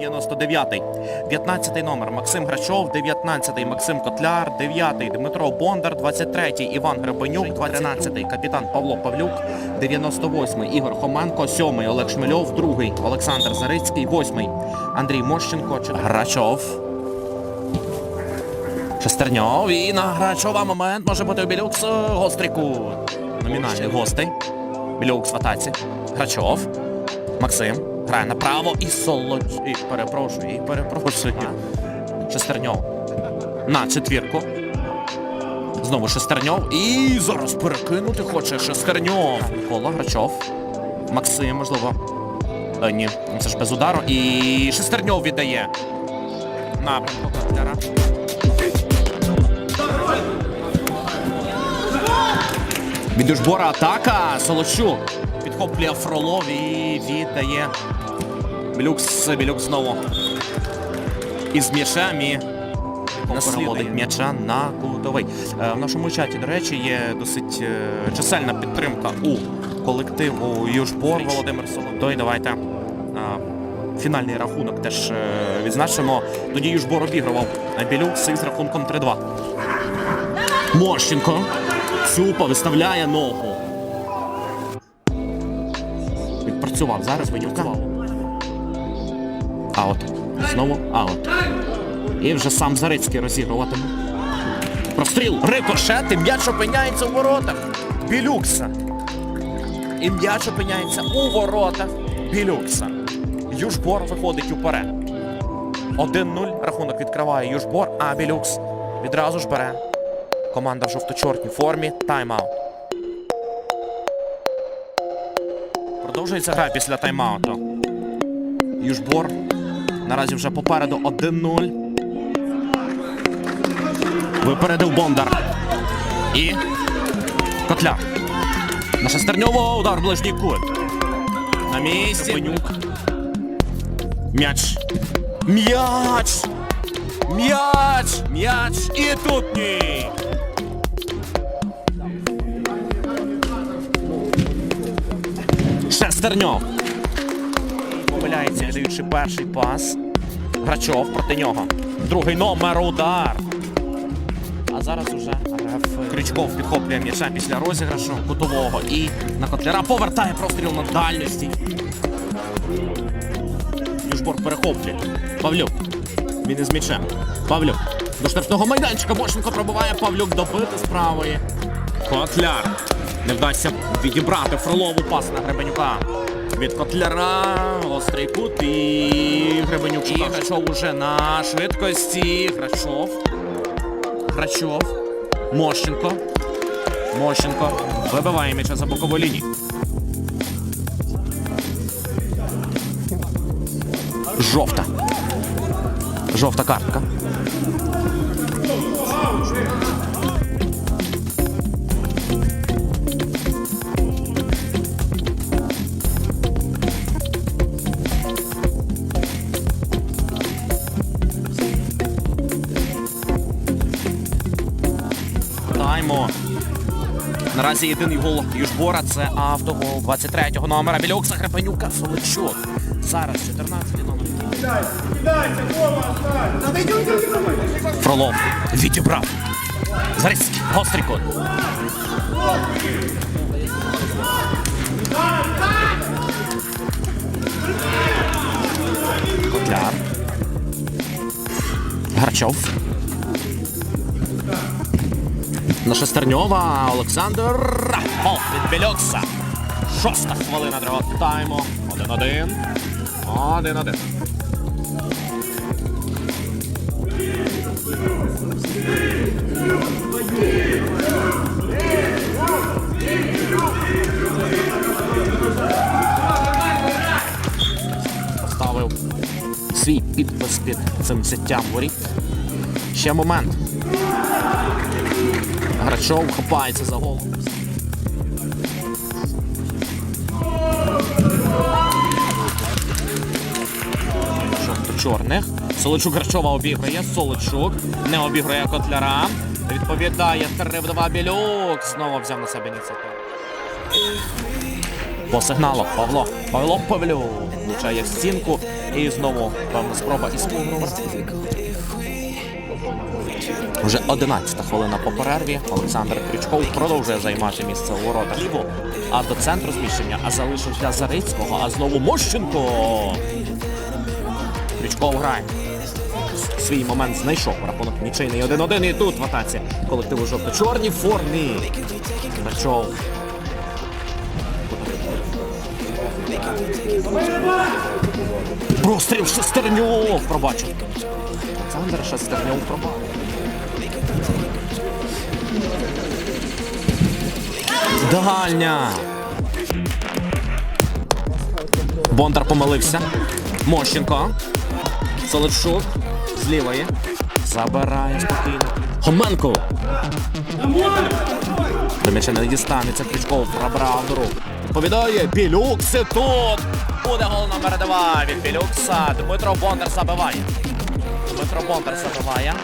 99-й. 15-й номер Максим Грачов, 19-й Максим Котляр, 9-й Дмитро Бондар, 23-й Іван Гребенюк, 13-й капітан Павло Павлюк, 98-й Ігор Хоменко, 7-й Олег Шмельов, 2-й Олександр Зарицький, 8-й Андрій Мощенко, 4-й Грачов. Шестерньов і на Грачова момент може бути у Білюкс гострий кут. Номінальний гостей. Білюкс в атаці. Грачов. Максим. Грає направо і солодь. І перепрошую, і перепрошую. Шестерньов. На четвірку. Знову Шестерньов. І зараз перекинути хоче Шестерньов. Кола Грачов. Максим, можливо. Е, ні, це ж без удару. І Шестерньов віддає. Напрямку Котляра. Від Дюшбора атака. Солощук підхоплює Фролов і віддає. Білюкс, Білюкс знову. Із м'ячем і м'яча на кутовий. Е, В нашому чаті, до речі, є досить е, чисельна підтримка у колективу Южбор Володимир Солодой. Давайте е, фінальний рахунок теж відзначимо. Тоді Южбор обігрував Білюкс із рахунком 3-2. Мощенко. Цюпа виставляє ногу. Відпрацював зараз Венюка. Аут. Знову аут. І вже сам Зарицький розігруватиме. Простріл. Рикошет. М'яч опиняється у воротах. Білюкса. І м'яч опиняється у воротах. Білюкса. Южбор виходить уперед. 1-0. Рахунок відкриває Южбор, а Білюкс відразу ж бере. Команда в жовто-чорній формі. Тайм-аут. Продовжується гра після тайм-ауту. Южбор. Наразі вже попереду 1-0. Випередив Бондар. І. Котляр. На Шестерньового удар ближній кут. На місці. М'яч. М'яч! М'яч! М'яч! І тут ні! Шестерньов. Помиляється, даючи перший пас. Грачов проти нього. Другий номер удар. А зараз уже РФ Крючков підхоплює м'яча після розіграшу кутового і на Котляра повертає простріл на дальності. Южбор перехоплює. Павлюк. Він із м'ячем. Павлюк. До штрафного майданчика Мощенко пробиває Павлюк добити з правої. Котляр. Не вдасться відібрати Фролову пас на Гребенюка. Від Котляра. Острий кут і Гребенюк. І Грачов уже на швидкості. Грачов. Грачов. Мощенко. Мощенко. Вибиває м'яча за бокову лінію. Жовта. Жовта картка. Наразі єдиний гол Южбора це автогол 23-го номера Білюкса Храпенюка Соличок. Зараз 14-й номер. Фролов відібрав. Зарицький. Гострий кут. Котляр. Гарчов. На Шестерньова Олександр. Гол від. Шоста хвилина другого тайму. 1-1. 1-1. Поставив свій підпис під цим взяттям воріт. Ще момент. Грачов хапається за гол. Жовто-чорних. Солочук Грачова обіграє. Солочук не обіграє Котляра. Відповідає 3 2 Білюк. Знову взяв на себе ініціативу. По сигналу Павло. Павло Павлю влучає в стінку. І знову певна спроба із. Вже 11-та хвилина по перерві. Олександр Крючков продовжує займати місце у воротах. А до центру зміщення а залишив для Зарицького, а знову Мощенко. Крючков грає. Свій момент знайшов. Рахунок нічийний 1-1. І тут в атаці колективу жовто-чорній формі. Грачов. Простріл Шестернюк пробачив. Олександр Шестернюк пробачив. Дальня. Бондар помилився. Мощенко. Солодшук. З лівої. Забирає спокійно. Хоменко. До м'яча не дістанеться. Крючков пробрав до рук. Відповідає Білюкс і тут. Буде гол номер два від Білюкса. Дмитро Бондар забиває. Дмитро Бондар забиває.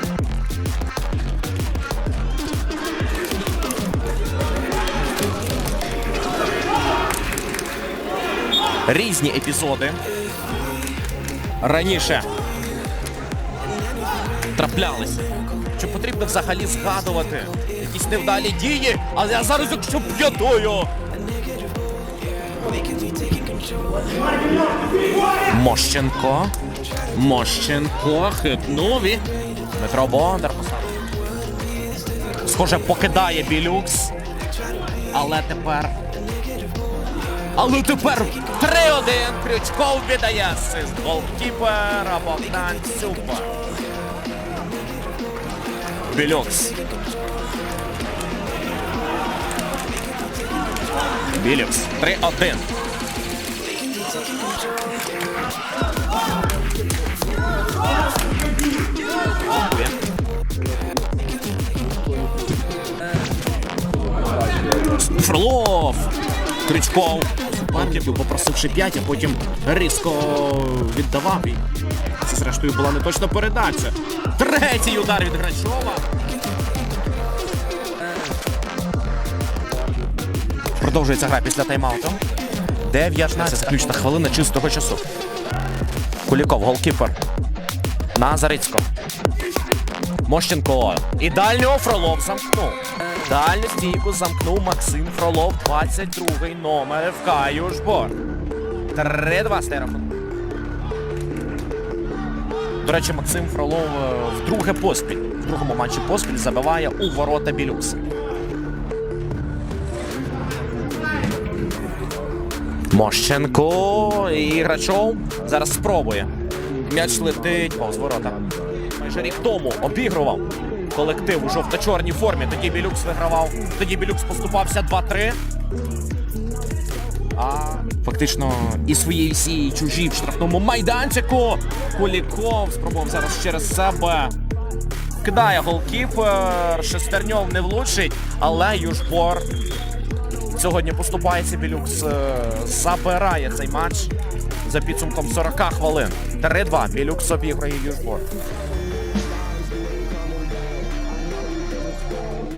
Різні епізоди. Раніше траплялись. Чи потрібно взагалі згадувати якісь невдалі дії, але я зараз якщо п'ятою. Мощенко. Мощенко хитнув і Дмитро Бондар поставив. Схоже, покидає Білюкс. Але тепер. Але тепер 3-1. Крючков віддає асист голкіпера Богдан Цюпа. Білюкс. Білюкс. 3-1. Фролов. Крючков. Суперників, попросивши 5, а потім різко віддавав. І це, зрештою, була не точна передача. Третій удар від Грачова. Продовжується гра після тайм-ауту. 19 заключна хвилина чистого часу. Куліков, голкіпер. На Зарицько. Мощенко. І дальнього Фролов замкнув. Дальню стійку замкнув Максим Фролов, 22-й номер ФК Южбор. 3-2 стає рахунок. До речі, Максим Фролов е, вдруге поспіль. В другому матчі поспіль забиває у ворота Білюкса. Мощенко і Грачов зараз спробує. М'яч летить повз ворота. Майже рік тому обігрував колектив у жовто-чорній формі. Тоді Білюкс вигравав. Тоді Білюкс поступався 2-3. А фактично і свої всі і чужі в штрафному майданчику. Куліков спробував зараз через себе. Кидає голкіпер. Шестерньов не влучить, але Южбор сьогодні поступається Білюкс. е, Забирає цей матч за підсумком 40 хвилин. 3-2. Білюкс обіграє Южбор.